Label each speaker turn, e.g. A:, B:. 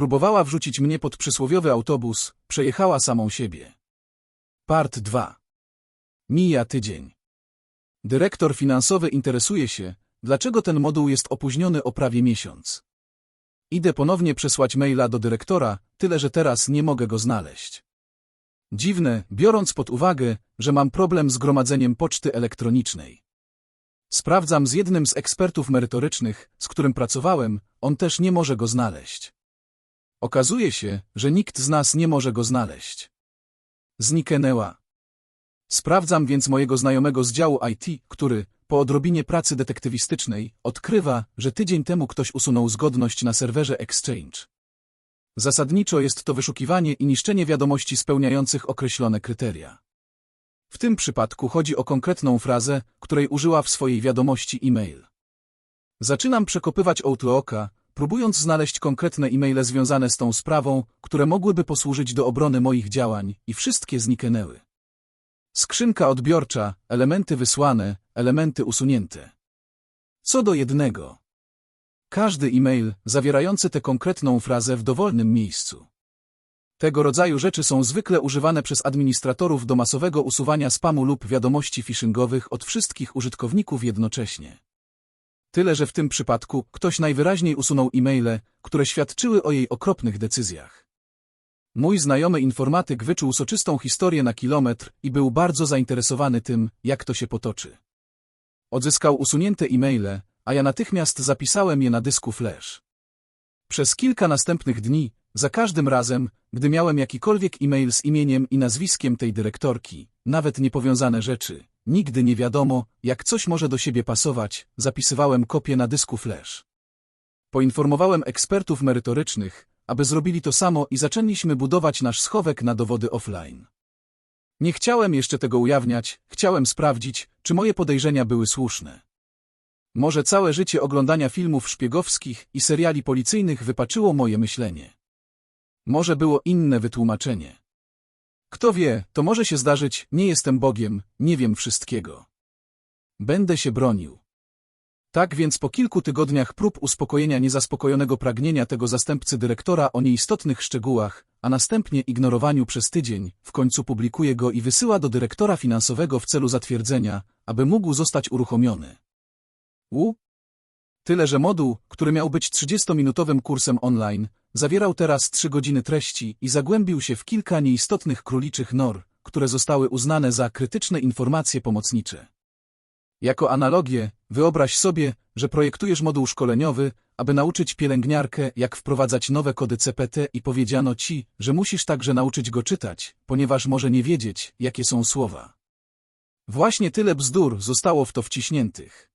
A: Próbowała wrzucić mnie pod przysłowiowy autobus, przejechała samą siebie. Part 2. Mija tydzień. Dyrektor finansowy interesuje się, dlaczego ten moduł jest opóźniony o prawie miesiąc. Idę ponownie przesłać maila do dyrektora, tyle że teraz nie mogę go znaleźć. Dziwne, biorąc pod uwagę, że mam problem z gromadzeniem poczty elektronicznej. Sprawdzam z jednym z ekspertów merytorycznych, z którym pracowałem, on też nie może go znaleźć. Okazuje się, że nikt z nas nie może go znaleźć. Zniknęła. Sprawdzam więc mojego znajomego z działu IT, który, po odrobinie pracy detektywistycznej, odkrywa, że tydzień temu ktoś usunął zgodność na serwerze Exchange. Zasadniczo jest to wyszukiwanie i niszczenie wiadomości spełniających określone kryteria. W tym przypadku chodzi o konkretną frazę, której użyła w swojej wiadomości e-mail. Zaczynam przekopywać Outlooka, próbując znaleźć konkretne e-maile związane z tą sprawą, które mogłyby posłużyć do obrony moich działań, i wszystkie zniknęły. Skrzynka odbiorcza, elementy wysłane, elementy usunięte. Co do jednego. Każdy e-mail zawierający tę konkretną frazę w dowolnym miejscu. Tego rodzaju rzeczy są zwykle używane przez administratorów do masowego usuwania spamu lub wiadomości phishingowych od wszystkich użytkowników jednocześnie. Tyle, że w tym przypadku ktoś najwyraźniej usunął e-maile, które świadczyły o jej okropnych decyzjach. Mój znajomy informatyk wyczuł soczystą historię na kilometr i był bardzo zainteresowany tym, jak to się potoczy. Odzyskał usunięte e-maile, a ja natychmiast zapisałem je na dysku flash. Przez kilka następnych dni, za każdym razem, gdy miałem jakikolwiek e-mail z imieniem i nazwiskiem tej dyrektorki, nawet niepowiązane rzeczy, nigdy nie wiadomo, jak coś może do siebie pasować, zapisywałem kopię na dysku flash. Poinformowałem ekspertów merytorycznych, aby zrobili to samo i zaczęliśmy budować nasz schowek na dowody offline. Nie chciałem jeszcze tego ujawniać, chciałem sprawdzić, czy moje podejrzenia były słuszne. Może całe życie oglądania filmów szpiegowskich i seriali policyjnych wypaczyło moje myślenie. Może było inne wytłumaczenie. Kto wie, to może się zdarzyć, nie jestem Bogiem, nie wiem wszystkiego. Będę się bronił. Tak więc po kilku tygodniach prób uspokojenia niezaspokojonego pragnienia tego zastępcy dyrektora o nieistotnych szczegółach, a następnie ignorowaniu przez tydzień, w końcu publikuje go i wysyła do dyrektora finansowego w celu zatwierdzenia, aby mógł zostać uruchomiony. U? Tyle, że moduł, który miał być 30-minutowym kursem online, zawierał teraz 3 godziny treści i zagłębił się w kilka nieistotnych króliczych nor, które zostały uznane za krytyczne informacje pomocnicze. Jako analogię, wyobraź sobie, że projektujesz moduł szkoleniowy, aby nauczyć pielęgniarkę, jak wprowadzać nowe kody CPT i powiedziano ci, że musisz także nauczyć go czytać, ponieważ może nie wiedzieć, jakie są słowa. Właśnie tyle bzdur zostało w to wciśniętych.